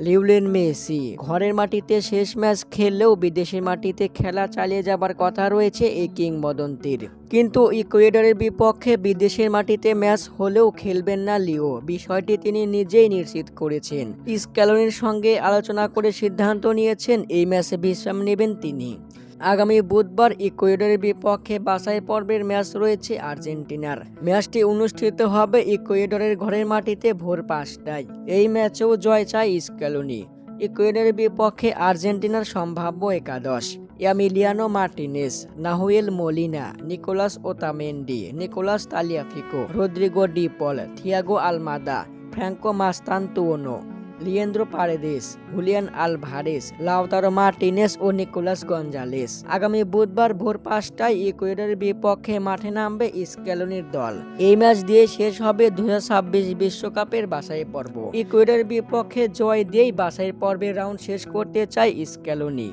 লিওলেন Messi, ঘরের মাটিতে শেষ ম্যাচ খেললেও বিদেশের মাটিতে খেলা চালিয়ে যাবার কথা রয়েছে এই কিংবদন্তির। কিন্তু ইকুয়েডরের বিপক্ষে বিদেশের মাটিতে ম্যাচ হলেও খেলবেন না লিও। বিষয়টি তিনি নিজেই নিশ্চিত করেছেন। স্ক্যালোনির সঙ্গে আলোচনা করে সিদ্ধান্ত নিয়েছেন, এই ম্যাচে বিশ্রাম নেবেন তিনি। আগামী বুধবার ইকুয়েডরের বিপক্ষে বাছাই পর্বের ম্যাচ রয়েছে আর্জেন্টিনার। ম্যাচটি অনুষ্ঠিত হবে ইকুয়েডরের ঘরের মাটিতে ভোর পাঁচটায়। এই ম্যাচেও জয় চায় স্ক্যালোনি ইকুয়েডরের বিপক্ষে আর্জেন্টিনার সম্ভাব্য একাদশ Emiliano Martinez, Nahuel Molina, Nicolas Otamendi, Nicolas Tagliafico, Rodrigo De Paul, Thiago Almada, Franco Mastantuono. Leandro Paredes Julian Alvarez Lautaro Martinez ও নিকোলাস গঞ্জালেস আগামী বুধবার ভোর পাঁচটায় ইকুয়েডরের বিপক্ষে মাঠে নামবে স্ক্যালোনির দল। এই ম্যাচ দিয়ে শেষ হবে দু বিশ্বকাপের বাছাই পর্ব। ইকুয়েডরের বিপক্ষে জয় দিয়েই বাছাই পর্বের রাউন্ড শেষ করতে চায় স্ক্যালোনি